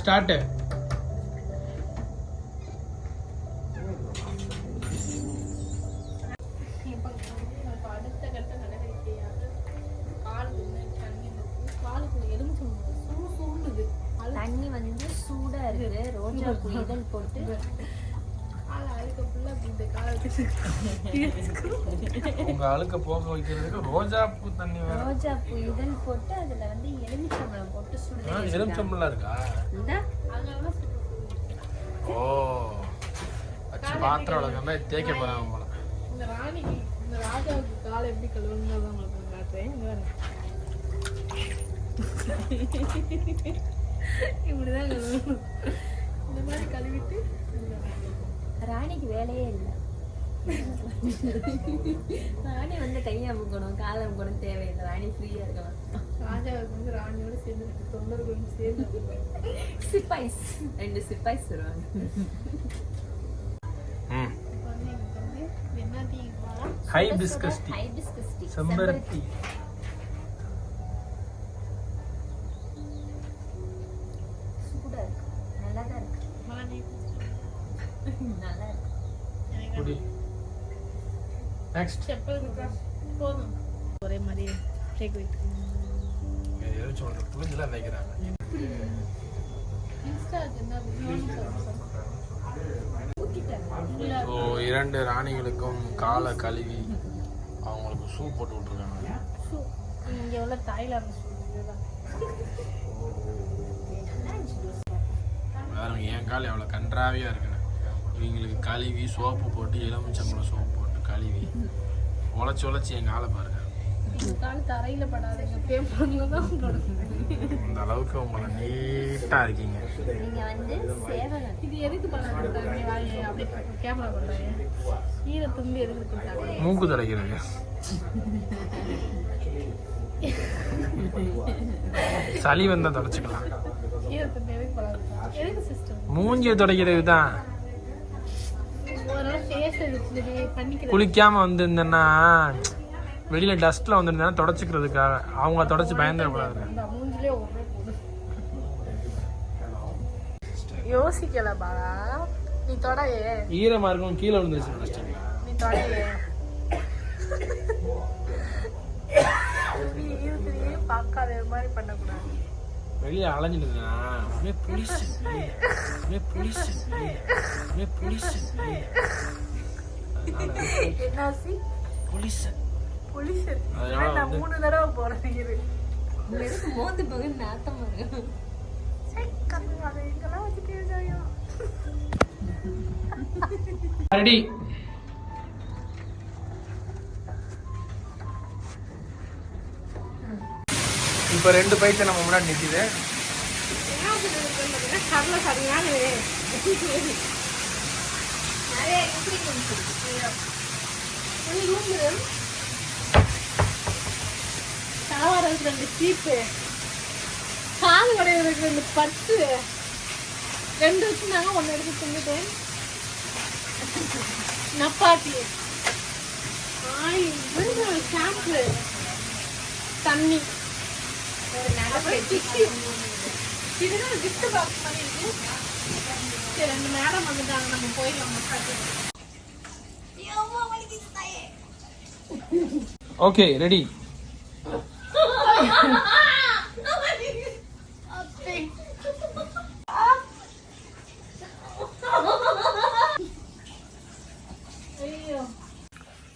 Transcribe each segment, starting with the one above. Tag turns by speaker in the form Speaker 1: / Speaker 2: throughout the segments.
Speaker 1: Start
Speaker 2: தண்ணி
Speaker 3: வந்து சூடா இருக்கு. ரோஜா பூ இதழ் போட்டு
Speaker 2: காலை அழுக்க ஃபுல்லாக அப்படி இந்த காலை வச்சு
Speaker 1: உங்க அழுக்க போக வைக்கிறதுக்கு ரோஜா பூ தண்ணி வேற
Speaker 3: ரோஜா பூ இதழ் போட்டு அதுல வந்து எலுமிச்சம்பழம் போட்டு சுடுதண்ணி
Speaker 1: எலுமிச்சம்பழம் இருக்கா?
Speaker 2: சுடு.
Speaker 1: ஓ வச்சு பாத்திரம் வளர்க்கமா தேய்க்க போறாங்க போல.
Speaker 2: இந்த ராணிக்கு இந்த ராஜாவுக்கு காலை எப்படி கழுவுங்கிறத உங்களுக்கு காட்டுறேன். இங்க பாருங்க. இப்படிதான் கழுவணும். இந்த மாதிரி கழுவிட்டு
Speaker 3: ராணிக்கு வேலையே இல்லை. ராணி வந்து கையை அமுக்கணும் காலை அமுக்கணும் தேவையில்லை. ராணி ஃப்ரீயா இருக்கலாம்
Speaker 2: ராஜாவுக்கு வந்து ராணியோட சேர்ந்து தொண்டர்களும் சேர்ந்து
Speaker 3: சிப்பாய்ஸ். ரெண்டு சிப்பாய்ஸ் வருவாங்க.
Speaker 2: டீ
Speaker 1: ஹைபிஸ்கஸ் டீ செம்பருத்தி
Speaker 3: சூடா இருக்கு நல்லா தான் இருக்கு
Speaker 2: மழை டீ
Speaker 3: நல்லா இருக்கு
Speaker 2: எனக்கு
Speaker 1: குடி நெக்ஸ்ட்
Speaker 2: செப்பல் ஒரே மாதிரி டேக் வெயிட்
Speaker 1: வைக்கிறாங்க
Speaker 2: இன்ஸ்டாக்கு
Speaker 1: ஸோ இரண்டு ராணிகளுக்கும் காலை கழுவி அவங்களுக்கு ஷூ போட்டு விட்டுருக்காங்க.
Speaker 2: இங்கே உள்ள தாய்லாந்து
Speaker 1: வேற என் கால் எவ்வளோ கன்றாவியாக இருக்குன்னு. இவங்களுக்கு கழுவி சோப்பு போட்டு எலுமிச்சம்பழம் சோப்பு போட்டு கழுவி. உழைச்சி உழைச்சி என் காலை பாருங்க.
Speaker 2: இந்த கால் தரையில படாதுங்க. பேப்பர்ல தான் போடணும்
Speaker 1: அந்த அளவுக்கு உங்களை நீட்டாக இருக்கீங்க.
Speaker 3: வந்து
Speaker 1: மூக்கு துடைக்கிறது. சளி வந்தால் தொடச்சிக்கலாம். மூஞ்சியை துடைக்கிறது தான். குளிக்காம வந்திருந்தேன்னா வெளியில டஸ்ட்ல வந்திருந்தா தொடச்சிக்கிறதுக்காக அவங்க தொடச்சி பயந்துடக்கூடாது
Speaker 2: யோசிக்கல பாலா நீ தொடையே
Speaker 1: ஈரமா இருக்கும் கீழே விழுந்துருச்சு.
Speaker 2: நீ தொடையே பார்க்காத மாதிரி பண்ணக்கூடாது
Speaker 1: வெளியே இருந்தேனா, அப்படியே வெளியே. அப்படியே வெளியே. அப்படியே. அதனால
Speaker 2: என்னாசி நான் மூணு தடவை போறேன் இரு
Speaker 3: மோந்து போக நாத்தமா
Speaker 2: இருக்காயோ?
Speaker 1: ரெடி. இப்போ ரெண்டு பைசா நம்ம முன்னாடி நிற்கிது
Speaker 2: என்ன அப்படி இருக்குன்னு பார்த்தீங்கன்னா, கடலை சரியான
Speaker 3: நிறைய ingredients
Speaker 2: ரெண்டு சீப்பு கால் உடையதுக்கு ரெண்டு பத்து ரெண்டு வச்சுருந்தாங்க ஒன்று எடுத்து தின்னுட்டேன் நப்பாத்தி ஆயில் ஷாம்பு தண்ணி
Speaker 3: ஒரு நல்ல
Speaker 2: அப்புறம் இதுதான் gift box மாதிரி இருக்கு. சரி ரெண்டு மேடம் வந்துட்டாங்க. நம்ம போயிடலாம் மசாஜ்
Speaker 1: ஓகே ரெடி.
Speaker 2: ஐயோ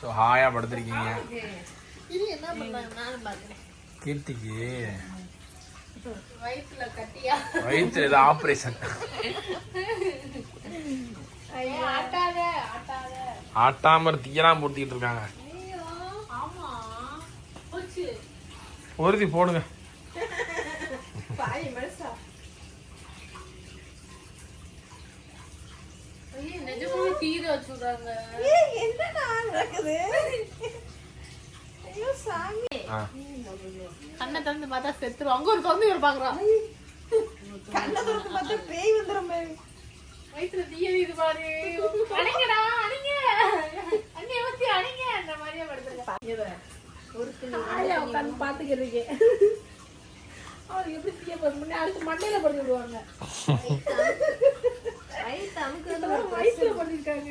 Speaker 1: ஸோ ஹாயாக படுத்திருக்கீங்க கீர்த்திக்கு
Speaker 2: வயிற்றுல கட்டியா?
Speaker 1: வயிற்று ஏதோ ஆப்ரேஷன் ஆட்டாம தீயெல்லாம் போட்டிக்கிட்டு இருக்காங்க.
Speaker 2: ஐயோ ஆமா. போச்சு.
Speaker 1: ஒருதி போடுங்க.
Speaker 2: நடக்குது? ஐயோ சாமி. கண்ணை திறந்து பார்த்தா செத்துரும். அங்க ஒரு தொந்து ஒரு பாக்குறான் கண்ணை திறந்து பார்த்தா பேய் வந்துடும் வயிற்றுல தீய இது பாரு. அணிங்கடா அணிங்க. அண்ணி ஊத்தி அணிங்க அந்த மாதிரியே படுத்துருக்கேன் ஒரு உட்காந்து பாத்துக்கிறதுக்கு அவர் எப்படி தீய பண்ணி அடுத்து மண்டையில பண்ணி விடுவாங்க. வயிற்றுல பண்ணிருக்காங்க.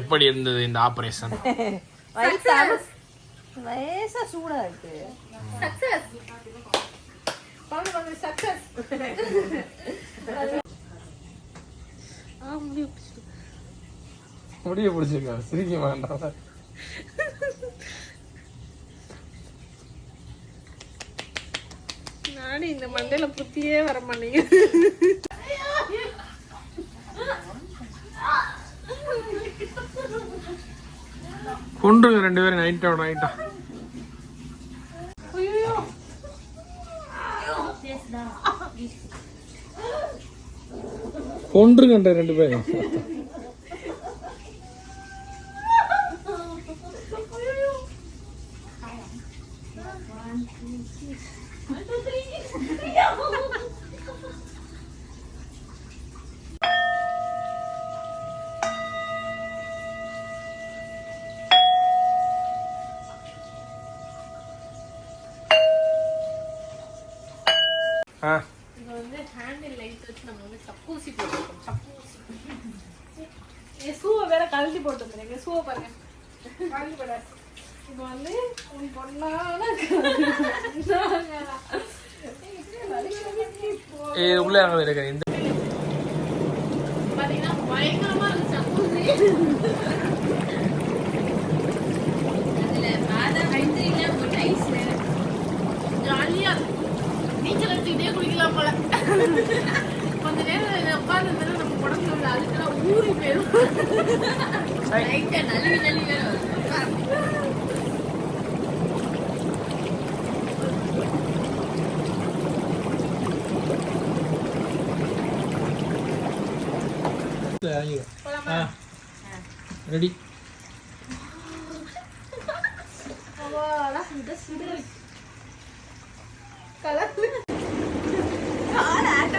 Speaker 1: எப்படி இருந்தது இந்த ஆபரேஷன்?
Speaker 3: அமுக்கு. லேசா சூடா இருக்கு.
Speaker 2: சக்சஸ் முடிவு
Speaker 1: முடிய பிடிச்சிருக்கா? சிரிக்க வேண்டாம்.
Speaker 2: நானும் இந்த மண்டையில புத்தியே வர மாட்டேங்க
Speaker 1: கொண்டுங்க ரெண்டு பேரும் நைட்டோட நைட்டா கொன்றுங்கன்ற ரெண்டு பேரும்.
Speaker 2: இங்க வந்து ஹேண்டில் லைட் வச்சு நம்ம வந்து சப்பூசி போட்டுருக்கோம் சப்பூசி. என் ஷூவை வேற கழட்டி போட்டு வந்துருங்க ஷூவை பாருங்க. கழட்டி போடாது இப்போ வந்து உன் பொண்ணான
Speaker 1: இது உள்ளே அங்கே இருக்கிற இந்த
Speaker 2: பாத்தீங்கன்னா பயங்கரமா இருக்கு சப்பூசி. கொஞ்ச நேரம் உட்காந்து நம்ம உடம்புல உள்ள அழுக்கெல்லாம் ஊறி போயிடும்
Speaker 3: நழுவி நழுவி
Speaker 1: ரெடி.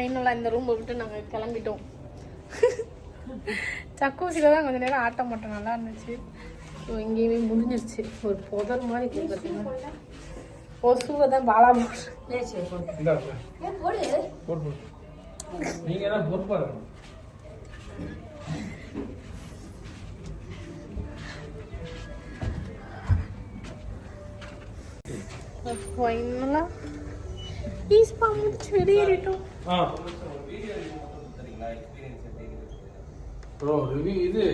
Speaker 2: ஃபைனலாக இந்த ரூமை விட்டு நாங்கள் கிளம்பிட்டோம். சக்கூசியில் தான் கொஞ்ச நேரம் ஆட்டம் மட்டும் நல்லா இருந்துச்சு. ஸோ எங்கேயுமே முடிஞ்சிருச்சு. ஒரு புதர் மாதிரி பார்த்தீங்கன்னா கொசுவை தான் பாலா ஃபைனலாக ஈஸ்பா முடிச்சு வெளியேறிட்டோம்
Speaker 1: ஆ ப்ரோ ரிவ்யூ இது